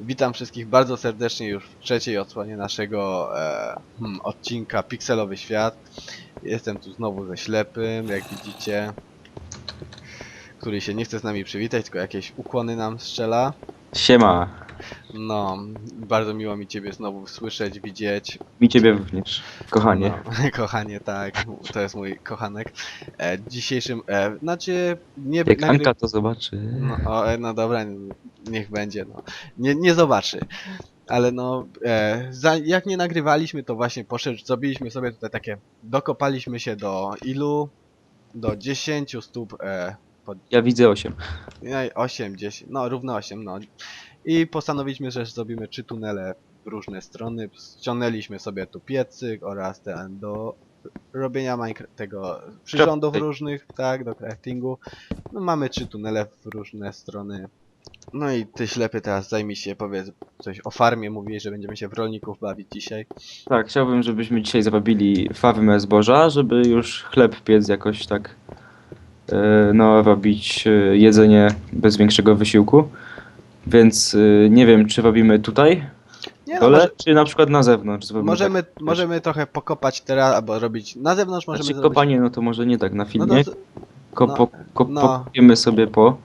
Witam wszystkich bardzo serdecznie już w trzeciej odsłonie naszego e, hmm, odcinka Pikselowy Świat. Jestem tu znowu ze ślepym, jak widzicie, który się nie chce z nami przywitać, tylko jakieś ukłony nam strzela. Siema, No, bardzo miło mi Ciebie znowu słyszeć, widzieć. mi ciebie również, kochanie. No, kochanie, tak, to jest mój kochanek. E, dzisiejszym, e, znaczy, nie Jak nagry- Anka to zobaczy. No, o, e, no dobra, niech będzie, no. Nie, nie zobaczy. Ale no, e, za, jak nie nagrywaliśmy, to właśnie poszedł, zrobiliśmy sobie tutaj takie, dokopaliśmy się do ilu? Do 10 stóp, e, Ja widzę 8. nie, 8, 10, no równo 8, no. I postanowiliśmy, że zrobimy trzy tunele w różne strony. Ściągnęliśmy sobie tu piecyk oraz ten do robienia Minecraft, tego przyrządów Crafting. różnych, tak, do craftingu. No mamy trzy tunele w różne strony. No i ty ślepy teraz zajmij się, powiedz coś o farmie, mówiłeś, że będziemy się w rolników bawić dzisiaj. Tak, chciałbym, żebyśmy dzisiaj zabawili farmę zboża, żeby już chleb piec jakoś tak, no, robić e, jedzenie bez większego wysiłku. Więc e, nie wiem, czy robimy tutaj, Nie no, może, czy na przykład na zewnątrz. Możemy, tak, możemy trochę pokopać teraz, albo robić na zewnątrz, możemy Znaczy zrobić... kopanie, no to może nie tak na No filmie. no, po, ko, no. Sobie po.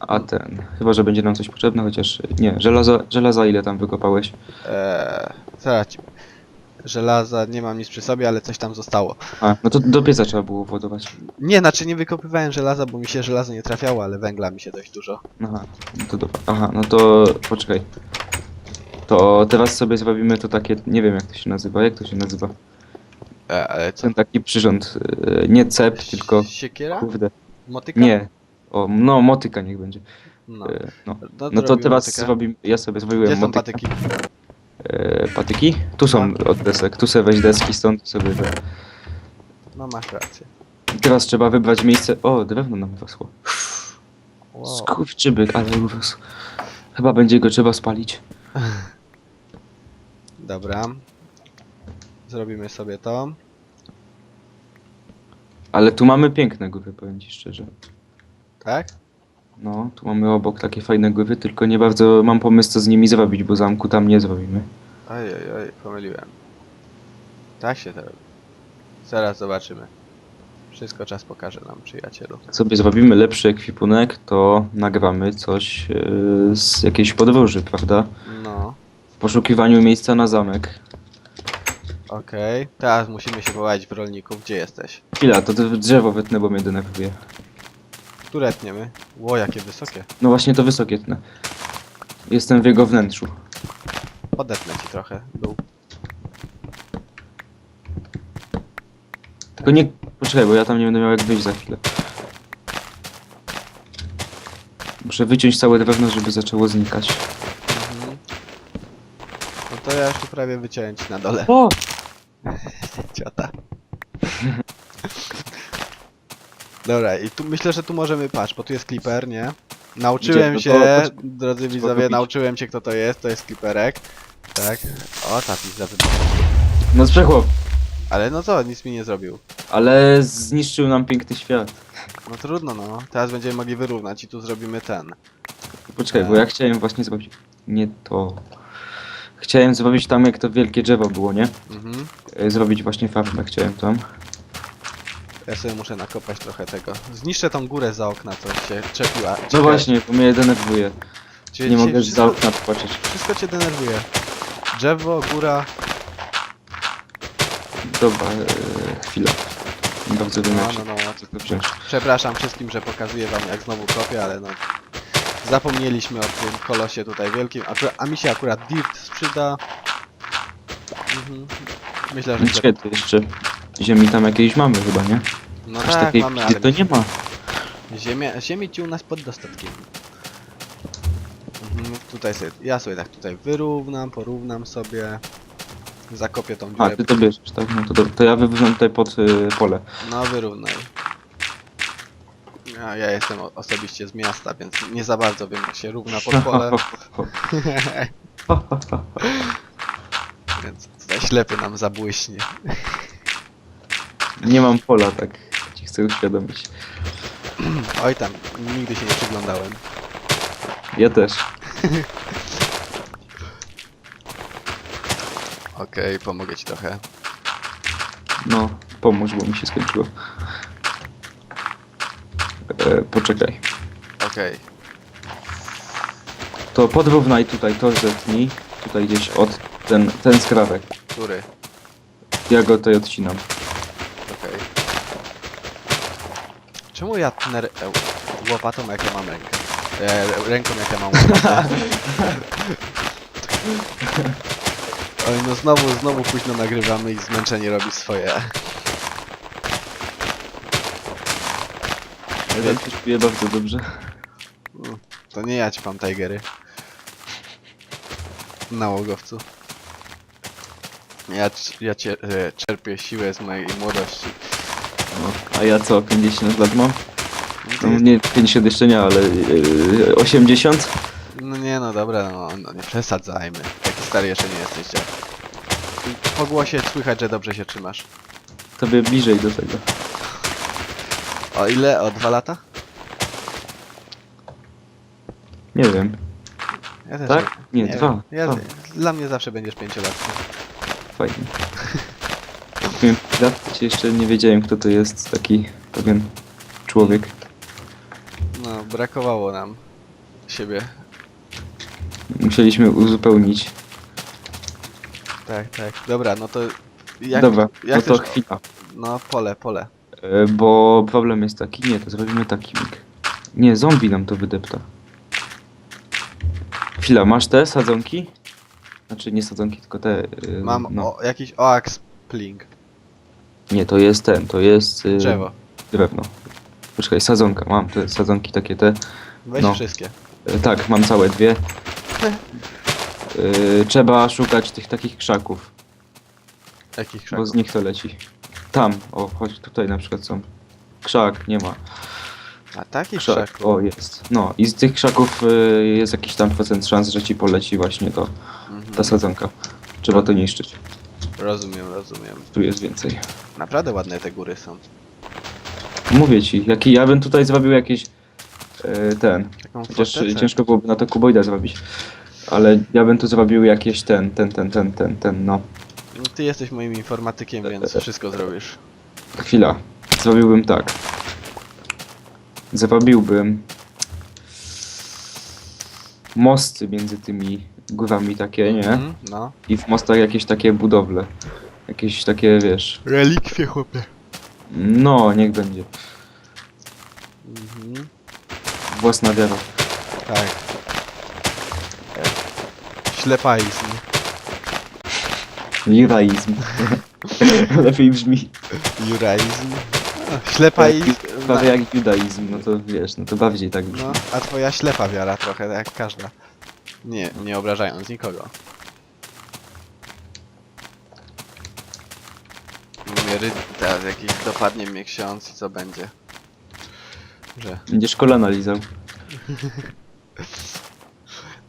A ten, chyba że będzie nam coś potrzebne, chociaż nie, żelaza, żelaza ile tam wykopałeś? Eee, zaraz ci... Żelaza, nie mam nic przy sobie, ale coś tam zostało. A, no to do pieca trzeba było władować. Nie, znaczy nie wykopywałem żelaza, bo mi się żelazo nie trafiało, ale węgla mi się dość dużo. Aha, no to dobra. Aha, no to poczekaj. To teraz sobie zrobimy to takie, nie wiem jak to się nazywa, jak to się nazywa? E, ale co? Ten taki przyrząd, e, nie cep, tylko, Siekiera? kurde, Motyka? nie. O, no motyka niech będzie. No, E, No, no, no to robimy teraz motykę. zrobimy, ja sobie Gdzie zrobiłem są motykę. patyki? E, patyki? Tu są od desek, tu sobie weź deski, stąd sobie we. No masz rację. Teraz trzeba wybrać miejsce. O, drewno nam wyrosło. Wow. Skurczybyk, ale urósł. Chyba będzie go trzeba spalić. Dobra. Zrobimy sobie to. Ale tu mamy piękne góry, powiem ci szczerze. Tak? No, tu mamy obok takie fajne góry, tylko nie bardzo mam pomysł co z nimi zrobić, bo zamku tam nie zrobimy. Oj, oj, oj, pomyliłem. Tak się to robi. Zaraz zobaczymy. Wszystko czas pokaże nam, przyjacielu. Jak sobie zrobimy lepszy ekwipunek, to nagramy coś yy, z jakiejś podróży, prawda? No, W poszukiwaniu miejsca na zamek. okej. Teraz musimy się połazić w rolników. Gdzie jesteś? Chwila, to drzewo wytnę, bo mnie denerwuje. Które tniemy? Ło, jakie wysokie. No właśnie to wysokie tnę. Jestem w jego wnętrzu. Podetnę ci trochę. Dół. Tylko nie... Poczekaj, bo ja tam nie będę miał jak wyjść za chwilę. Muszę wyciąć całe drewno, żeby zaczęło znikać. Mhm. No to ja już tu prawie wyciąłem ci na dole. O! Dobra, i tu myślę, że tu możemy patrz, bo tu jest Clipper, nie? Nauczyłem Gdzie? się, No to drodzy widzowie, kupić. nauczyłem się kto to jest, to jest Clipperek. Tak. O, ta pizza wybuchła. No sprzechłop! Ale no co, nic mi nie zrobił. Ale zniszczył nam piękny świat. No trudno, no. Teraz będziemy mogli wyrównać i tu zrobimy ten. Poczekaj, bo ja chciałem właśnie zrobić... Nie to... Chciałem zrobić tam, jak to wielkie drzewo było, nie? Mhm. E, Zrobić właśnie farmę chciałem tam. Ja sobie muszę nakopać trochę tego. Zniszczę tą górę za okna, co się czepiła. No właśnie, bo mnie denerwuje. cię- Nie cię mogę wszystko, za okna patrzeć. Wszystko cię denerwuje. Drzewo, góra. Dobra, e, chwilę. Nie bardzo wiem No, jak się no, no. to wziąć. Przepraszam wszystkim, że pokazuję wam jak znowu kopię, ale no zapomnieliśmy o tym kolosie tutaj wielkim, akurat, a mi się akurat dirt sprzyda. Mhm. Myślę, że Czekaj, to jeszcze ziemi tam jakiejś mamy chyba, nie? no Aż tak takiej mamy, ale to nie ma. ziemia, ziemi ci u nas pod dostatkiem. Mhm. Tutaj sobie, ja sobie tak tutaj wyrównam, porównam sobie. Zakopię tą A, dziurę. ty to bierzesz, tak? No to, do- to ja wywyżam tutaj pod y, pole. No wyrównaj. Ja, ja jestem o- osobiście z miasta, więc nie za bardzo wiem jak się równa pod pole. Więc tutaj ślepy nam zabłyśnie. Nie mam pola, tak ci chcę uświadomić. Oj tam, nigdy się nie przyglądałem. Ja też. Okej, pomogę ci trochę. No, pomóż, bo mi się skończyło. E, poczekaj. Okej. To podrównaj tutaj, to zetnij. Tutaj gdzieś od ten, ten skrawek. Który? Ja go tutaj odcinam. Okej. Czemu ja tnę r- e, łopatą jak ja mam rękę? E, ręką jak ja mam łopatę? Oj, no znowu, znowu późno nagrywamy i zmęczenie robi swoje. Ja tam się czuję bardzo dobrze. To nie ja ci mam Tigery. Nałogowcu. Ja, c- ja cię, e, czerpię siłę z mojej młodości. A ja co, 50 lat mam? No, nie 50 jeszcze nie, ale e, 80? no nie no dobra, no, no nie przesadzajmy. Taki stary jeszcze nie jesteś, dziad. I Po głosie słychać, że dobrze się trzymasz. Tobie bliżej do tego. O ile? O dwa lata? Nie wiem. Ja też Tak? Nie, wiem. dwa. Ja, dwa. Dla mnie zawsze będziesz pięciolatkiem. Fajnie. Lat jeszcze nie wiedziałem kto to jest taki pewien człowiek. No, brakowało nam siebie. Musieliśmy uzupełnić. Tak, tak. Dobra, no to jak, Dobra, jak no to chwila. No, pole, pole. E, Bo problem jest taki, nie, to zrobimy taki mig. Nie, zombie nam to wydepta. Chwila, masz te sadzonki? Znaczy nie sadzonki, tylko te. e, Mam no. o, jakiś oaks pling. Nie, to jest ten, to jest. e, Drzewo. Drewno. Poczekaj, sadzonka, mam te sadzonki takie te. Weź no. wszystkie. E, Tak, mam całe dwie. E, Trzeba szukać tych takich krzaków, Jakich bo krzaków? z nich to leci. Tam, o, chodź tutaj na przykład są. Krzak, nie ma. A takich Krzak, krzaków? o jest. No i z tych krzaków y, jest jakiś tam procent szans, że ci poleci właśnie to, Mhm. ta sadzonka. Trzeba to niszczyć. Rozumiem, rozumiem. Tu jest więcej. Naprawdę ładne te góry są. Mówię ci, jaki ja bym tutaj zrobił jakieś y, ten. Taką Chociaż fortecę. ciężko byłoby na to kuboida zrobić. Ale ja bym tu zrobił jakieś ten, ten, ten, ten, ten, ten, no. No, Ty jesteś moim informatykiem, więc wszystko zrobisz. Chwila. Zrobiłbym tak. Zrobiłbym mosty między tymi górami takie, nie? Mhm, no. I w mostach jakieś takie budowle. Jakieś takie, wiesz. Relikwie, chłopie. No, niech będzie. Mhm. Własna wiara. Tak. Ślepaizm. Juraizm. Lepiej brzmi. Juraizm. A, Ślepaizm. Prawie jak judaizm, no to wiesz, no to bardziej tak brzmi. No, a twoja ślepa wiara trochę, tak jak każda. Nie, nie obrażając nikogo. Mnie ry... teraz jakiś dopadnie mnie ksiądz i co będzie? Że... Będziesz kolana lizał.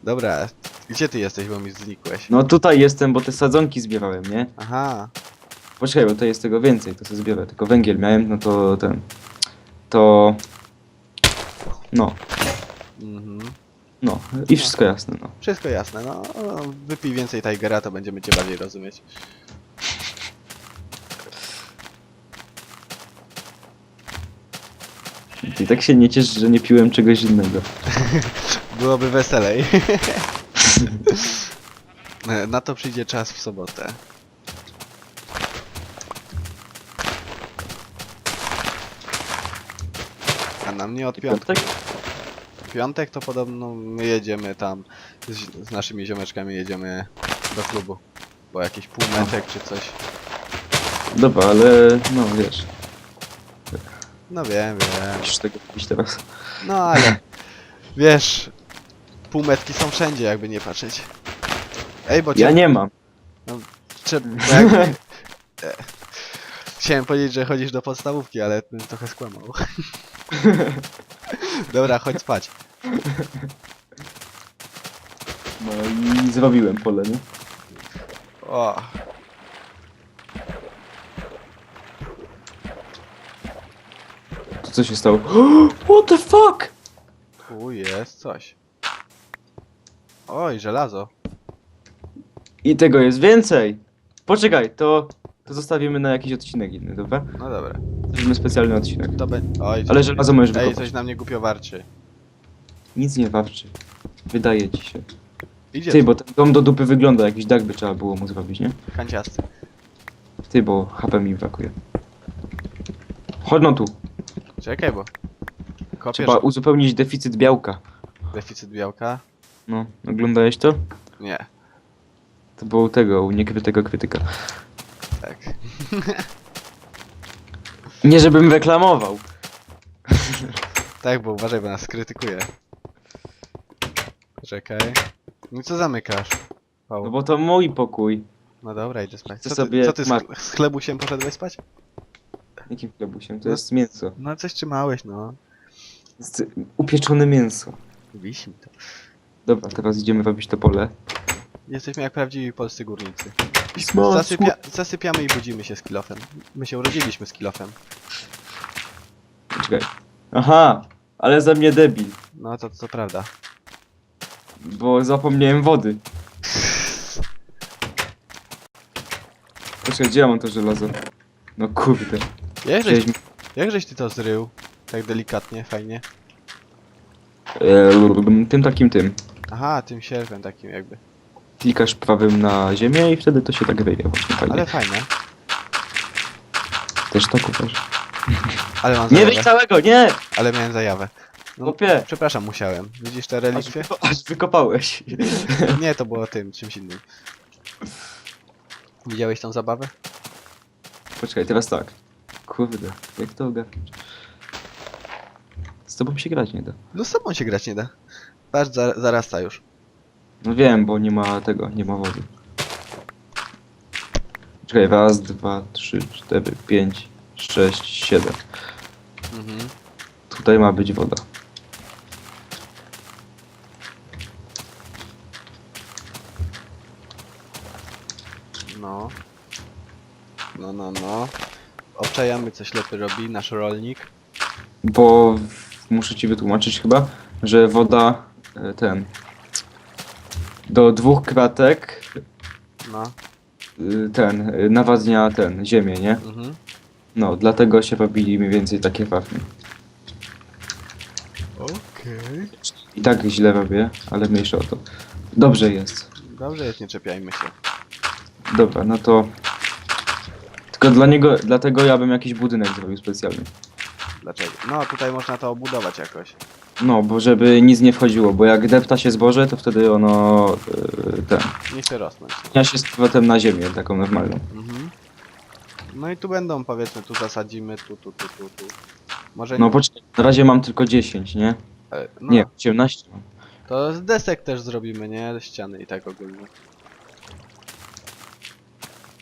Dobra, gdzie ty jesteś, bo mi znikłeś? No tutaj jestem, bo te sadzonki zbierałem, nie? Aha, Poczekaj, bo to jest tego więcej, to sobie zbiorę. Tylko węgiel miałem, no to ten. To. No, mhm. No. I wszystko jasne, no. Wszystko jasne, no. Wypij więcej Tigera, to będziemy cię bardziej rozumieć. Ty tak się nie ciesz, że nie piłem czegoś innego. Byłoby weselej. Na to przyjdzie czas w sobotę. A na mnie od piątku. Piątek? W piątek to podobno my jedziemy tam z, z naszymi ziomeczkami jedziemy do klubu. Bo jakiś półmetek czy coś. Dobra, ale no wiesz, No wiem, wiem. musisz tego kupić teraz. No ale wiesz, półmetki są wszędzie jakby nie patrzeć. Ej, bo cię Ja nie mam. Trzeba, jakby, e, chciałem powiedzieć, że chodzisz do podstawówki, ale bym trochę skłamał. Dobra, chodź spać. No i zrobiłem pole, nie? O, To co się stało? What the fuck? tu jest coś. Oj, żelazo. I tego jest więcej. Poczekaj, to, to zostawimy na jakiś odcinek inny, dobra? No dobra. Zrobimy specjalny odcinek. To be... Oj, Ale żelazo możesz Ej, wykopać. coś na mnie głupio warczy. Nic nie warczy. Wydaje ci się. Idzie Ty, bo ten dom do dupy wygląda, jakiś dach by trzeba było mu zrobić, nie? kanciasty. Ty, bo HP mi brakuje. Chodź no tu. Czekaj, bo... Kopiesz Trzeba uzupełnić deficyt białka. deficyt białka? No, oglądałeś to? Nie. To było u tego, u niekrytego krytyka. Tak. Nie żebym reklamował. Tak, bo uważaj, bo nas skrytykuje. Czekaj. No i co zamykasz? No bo to mój pokój. no dobra, idę spać. Co ty, sobie co ty z, mak- z chlebusiem poszedłeś spać? Jakim chlebusiem? To No. jest mięso. No coś trzymałeś, no. Jest upieczone mięso. Wisi mi to. Dobra, teraz idziemy robić to pole. Jesteśmy jak prawdziwi polscy górnicy. Pismo, Zasypia zasypiamy i budzimy się z kilofem. My się urodziliśmy z kilofem. Czekaj. Aha, ale za mnie debil, No to, to prawda. bo zapomniałem wody. Poczekaj, gdzie ja mam to żelazo? No kurde. Jak żeś, Gdzieś... jak żeś ty to zrył? Tak delikatnie, fajnie. Eee, tym takim tym. Aha, tym sierpem takim jakby. Klikasz prawym na ziemię i wtedy to się tak wyje właśnie fajnie. Ale fajne. Też tak uważam. Ale mam Nie zajawę. wyj całego, nie! Ale miałem zajawę. No, Chłopie! przepraszam, musiałem. Widzisz te Aż, relikwie? wyko- aż wykopałeś. Nie, to było tym, czymś innym. Widziałeś tą zabawę? Poczekaj, teraz tak. Kurde, jak to ogarnąć? Z tobą się grać nie da. No z sobą się grać nie da. Patrz, za, zarasta już. No wiem, bo nie ma tego, nie ma wody. Czekaj, raz, dwa, trzy, cztery, pięć, sześć, siedem. Mhm. Tutaj ma być woda. No. No, no, no. Obczajamy, co ślepy robi, nasz rolnik. Bo w- muszę ci wytłumaczyć chyba, że woda e, ten do dwóch kratek No. y, ten y, nawadnia ten ziemię, nie? Mhm. No, dlatego się robili mniej więcej takie wafnie. Okej. I tak źle robię, ale mniejsza o to. Dobrze jest. Dobrze jest, nie czepiajmy się. Dobra, no to. Tylko dla niego, dlatego ja bym jakiś budynek zrobił specjalny. Dlaczego? No, tutaj można to obudować jakoś. No, bo żeby nic nie wchodziło, bo jak depta się zboże, to wtedy ono yy, ten. Nie chce rosnąć. Ja się z powrotem na ziemię, taką normalną. Mhm. No i tu będą, powiedzmy, tu zasadzimy, tu, tu, tu, tu, tu. Może No nie... poczekaj, na razie mam tylko 10, nie? e, no, Nie, 18 mam. To z desek też zrobimy, nie? Ściany i tak ogólnie.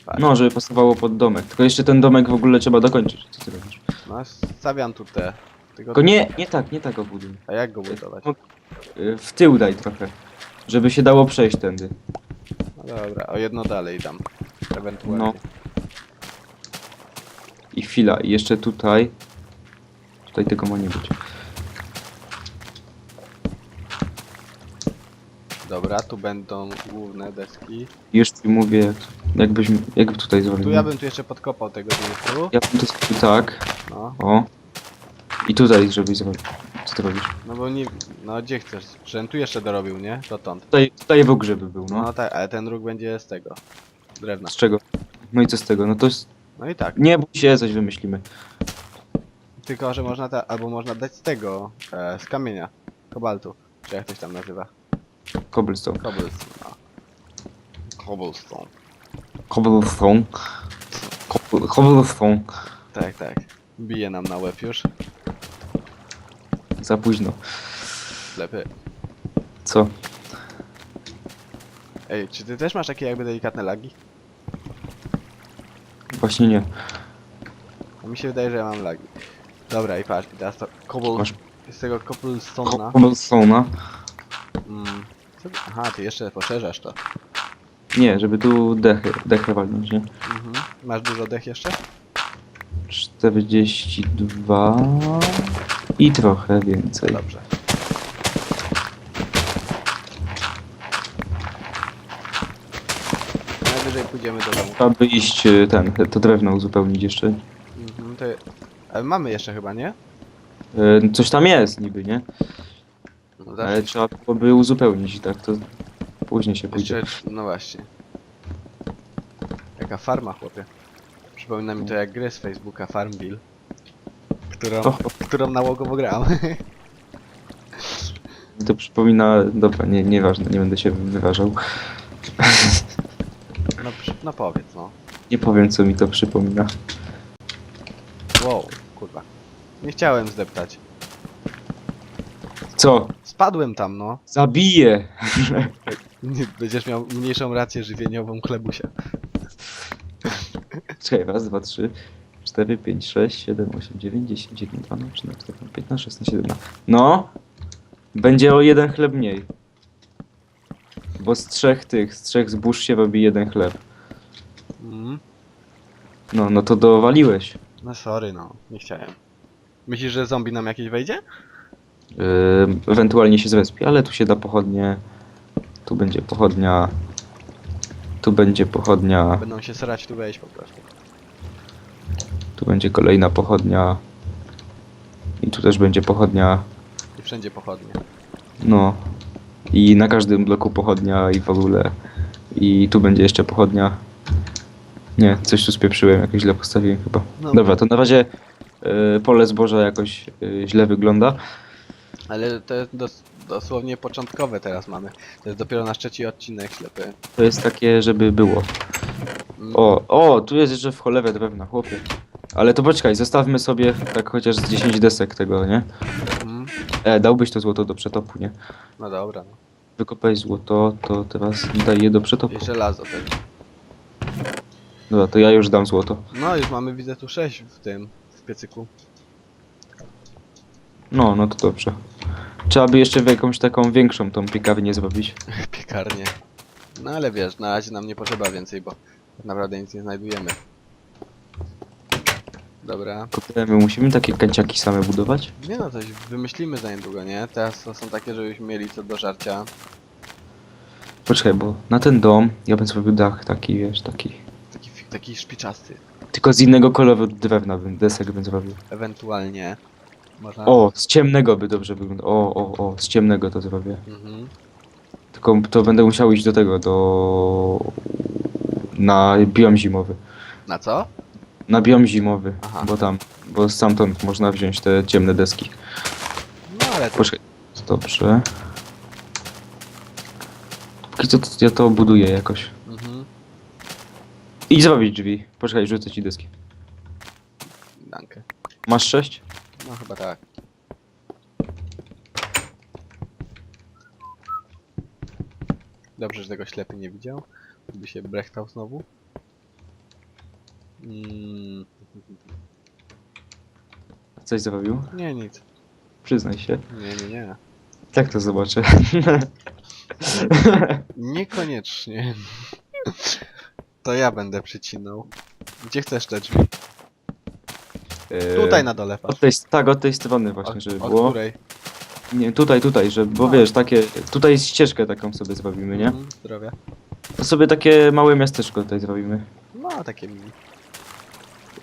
Tak. No, żeby pasowało pod domek. Tylko jeszcze ten domek w ogóle trzeba dokończyć. Co ty robisz? No, stawiam tu te. Tylko... Nie, nie tak, nie tak obuduj. A jak go budować? Yy, W tył daj trochę. Żeby się dało przejść tędy. No dobra, o jedno dalej dam. Ewentualnie. No. I chwila, i jeszcze tutaj. Tutaj tego ma nie być. Dobra, tu będą główne deski. Ci mówię, jakbyś, jakby tutaj zrobił. Tu ja bym tu jeszcze podkopał tego dół. Ja bym to zrobił tak, No, o. I tutaj, żebyś zrobił. Co ty robisz? no bo nie... No gdzie chcesz? Żebym tu jeszcze dorobił, nie? Dotąd. Tutaj, tutaj w ogóle by był, No, no. tak, ale ten róg będzie z tego. Drewna. Z czego? No i co z tego? No to jest... No i tak. Nie bój się, coś wymyślimy. Tylko, że można ta, albo można dać z tego, e, z kamienia, kobaltu, czy jak to się tam nazywa. Cobblestone. Cobblestone, no. Cobblestone. Cobblestone. Cob- Cobblestone. Tak, tak. Bije nam na łeb już. Za późno. Lepiej. Co? Ej, czy ty też masz takie jakby delikatne lagi? Właśnie nie. A mi się wydaje, że ja mam lagi. Dobra, i patrz, i teraz to cobble... Masz Z tego cobblestone'a. Cobblestone'a. Mm. co ty- Aha, ty jeszcze poszerzasz to. Nie, żeby tu dechy, dechy walnąć, nie? Mhm. Masz dużo dech jeszcze? 42 i trochę więcej. Dobrze. najwyżej pójdziemy do domu. Trzeba by iść y, ten, to drewno uzupełnić jeszcze. Mhm, to... Ale mamy jeszcze chyba, nie? Y, Coś tam jest niby, nie? No, Ale zawsze trzeba byłoby uzupełnić i tak to później się pójdzie. Jeszcze, no właśnie. Jaka farma, chłopie. Przypomina mi to jak grę z Facebooka Farmville. Którą, którą nałogowo grałem. To przypomina, dobra, nie, nieważne, nie będę się wyważał. No, przy- no powiedz, no. Nie powiem co mi to przypomina. Wow, kurwa. Nie chciałem zdeptać. Co? Spadłem tam, no. Zabiję! Nie, Będziesz miał mniejszą rację żywieniową chlebusia. Czekaj, raz, dwa, trzy, cztery, pięć, sześć, siedem, osiem, dziewięć, dziesięć, jeden, trzynaście, czternaście, piętnaście, szesnaście, siedemnaście. No! Będzie o jeden chleb mniej. Bo z trzech tych, z trzech zbóż się robi jeden chleb. Mm. No, no to dowaliłeś. No sorry, no. Nie chciałem. Myślisz, że zombie nam jakieś wejdzie? Yy, ewentualnie się zrespi, ale tu się da pochodnie. Tu będzie pochodnia. Tu będzie pochodnia. Będą się starać tu wejść po prostu. Tu będzie kolejna pochodnia. I tu też będzie pochodnia. I wszędzie pochodnie. No. I na każdym bloku pochodnia i w ogóle. I tu będzie jeszcze pochodnia. Nie, coś tu spieprzyłem, jakoś źle postawiłem chyba. No. Dobra, to na razie yy, pole zboża jakoś yy, źle wygląda. Ale to jest dos dosłownie początkowe teraz mamy. To jest dopiero nasz trzeci odcinek ślepy. To jest takie, żeby było. Mm, O, o, tu jest jeszcze w cholewę drewna, chłopie. Ale to poczekaj, zostawmy sobie tak chociaż z 10 desek tego, nie? mm, E, dałbyś to złoto do przetopu, nie? no dobra, no. Wykopaj złoto, to teraz daj je do przetopu. I żelazo też. Dobra, to ja już dam złoto. No już mamy widzę tu 6 w tym, w piecyku. No, no to dobrze. Trzeba by jeszcze w jakąś taką większą tą piekarnię zrobić. Piekarnie. No ale wiesz, na razie nam nie potrzeba więcej, bo tak naprawdę nic nie znajdujemy. Dobra. Kurde, my musimy takie kanciaki same budować? Nie no, coś wymyślimy za niedługo, nie? Teraz to są takie, żebyśmy mieli co do żarcia. Poczekaj, bo na ten dom ja bym zrobił dach taki, wiesz, taki. Taki, fi- taki szpiczasty. Tylko z innego koloru drewna bym, desek bym zrobił. Ewentualnie. Można... O, z ciemnego by dobrze wyglądało. O, o, o, z ciemnego to zrobię. Mhm. Tylko to będę musiał iść do tego, do... Na biom zimowy. Na co? Na biom zimowy, Aha. bo tam, bo stamtąd można wziąć te ciemne deski. No ale to... Poczekaj, dobrze. Póki co to ja to buduję jakoś. Mhm. Idź zrobić drzwi. Poczekaj, rzucę ci deski. Dankę. Masz sześć? No chyba tak. Dobrze, że tego ślepy nie widział. By się brechtał znowu. Mm, Coś zrobił? nie, nic. Przyznaj się. Nie, nie, nie. Tak to zobaczę. Niekoniecznie. To ja będę przycinał. Gdzie chcesz te drzwi? Tutaj na dole. Od tej, tak, od tej strony właśnie, żeby od było. której? Nie, tutaj, tutaj, że, bo No. wiesz, takie, tutaj ścieżkę taką sobie zrobimy, nie? Mhm, Zdrowia. To sobie takie małe miasteczko tutaj zrobimy. No, takie mini.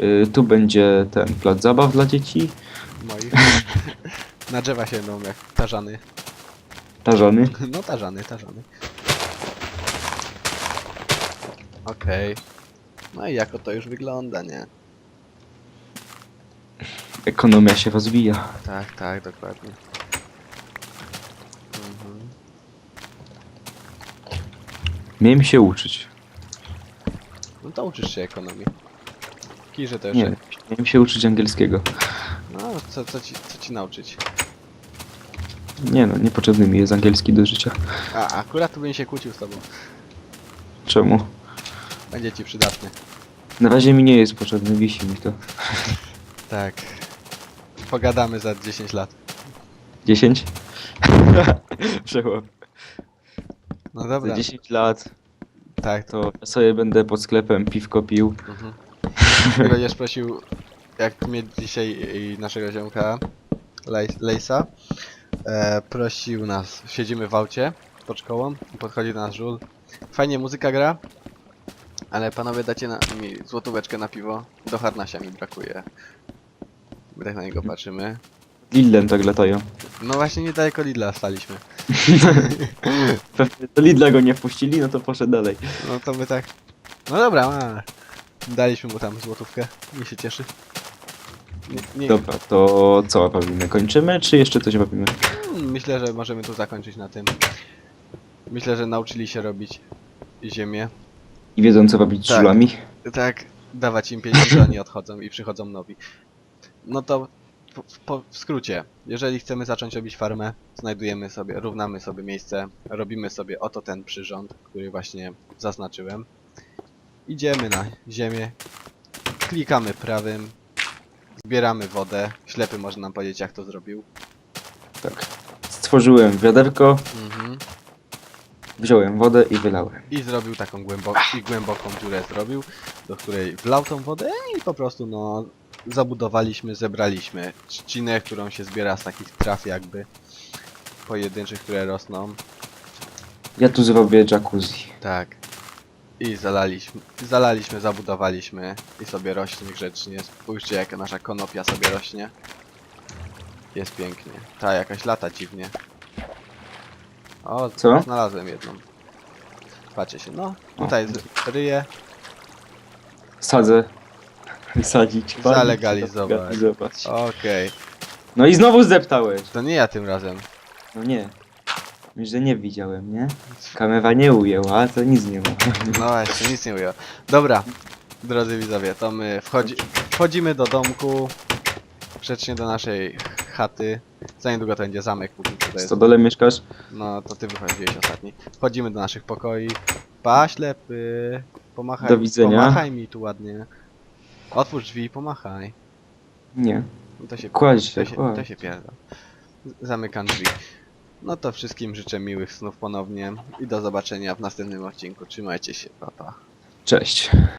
Y, tu będzie ten plac zabaw dla dzieci, Moich. Na drzewa się będą jak tarzany. tarzany. No, tarzany, tarzany. Okej. No i jako to już wygląda, nie? Ekonomia się rozwija. Tak, tak, dokładnie. Mhm. Miałem się uczyć. No to uczysz się ekonomii. Kiże to Nie, miałem się uczyć angielskiego. No, co, co, ci, co ci nauczyć? Nie no, niepotrzebny mi jest angielski do życia. A, akurat tu bym się kłócił z tobą. Czemu? Będzie ci przydatny. Na razie mi nie jest potrzebny, wisi mi to. Tak. Pogadamy za 10 lat. 10? Przełom. No Za dobra. 10 lat Tak, to. to ja sobie będę pod sklepem piwko pił. Mhm. I będziesz prosił, jak mnie dzisiaj i naszego ziomka, Lej- Lejsa, e, prosił nas, siedzimy w aucie pod szkołą i podchodzi do nas żul. Fajnie muzyka gra, Ale panowie dacie na, mi złotóweczkę na piwo? Do harnasia mi brakuje. Tak na niego patrzymy. Lidlem tak latają. No właśnie niedaleko Lidla staliśmy. Pewnie do Lidla go nie wpuścili, no to poszedł dalej. No to my tak... No dobra, ma. Daliśmy mu tam złotówkę. Nie się cieszy. Nie, nie, Dobra, to co robimy? Kończymy, czy jeszcze coś robimy? Hmm, Myślę, że możemy tu zakończyć na tym. Myślę, że nauczyli się robić ziemię. I wiedzą co robić z Tak. żulami? Tak, dawać im pieniądze, oni odchodzą i przychodzą nowi. No to po, w skrócie, jeżeli chcemy zacząć robić farmę, znajdujemy sobie, równamy sobie miejsce, robimy sobie oto ten przyrząd, który właśnie zaznaczyłem. Idziemy na ziemię, klikamy prawym, zbieramy wodę. Ślepy może nam powiedzieć jak to zrobił. Tak. Stworzyłem wiaderko, Mhm. wziąłem wodę i wylałem. I zrobił taką głęboką, i głęboką dziurę zrobił, do której wlał tą wodę i po prostu no zabudowaliśmy, zebraliśmy trzcinę, którą się zbiera z takich traw jakby pojedynczych, które rosną. Ja tu zrobię jacuzzi. Tak. I zalaliśmy, zalaliśmy, zabudowaliśmy i sobie rośnie grzecznie. Spójrzcie jaka nasza konopia sobie rośnie. Jest pięknie. Ta jakaś lata dziwnie. O, Co? znalazłem jedną. Patrzcie się, no. Tutaj ryje. Sadzę. Wysadzić. Zalegalizować. Zobacz. Okej. No i znowu zdeptałeś. To nie ja tym razem. No nie. Myślę, że nie widziałem, nie? Kamera nie ujęła, to nic nie ma. No właśnie, nic nie ujął. Dobra, drodzy widzowie, to my wchodzi, wchodzimy do domku. Grzecznie do naszej chaty. Za niedługo to będzie zamek, póki tutaj W jest. stodole mieszkasz? No to ty wychodziłeś ostatni. Wchodzimy do naszych pokoi. Pa, ślepy. Pomachaj, Do widzenia. pomachaj mi tu ładnie. Otwórz drzwi i pomachaj. Nie. No To się, Kładź się, to się, kładź. to się pierda. Z- Zamykam drzwi. No to wszystkim życzę miłych snów ponownie i do zobaczenia w następnym odcinku. Trzymajcie się, papa. Pa. Cześć.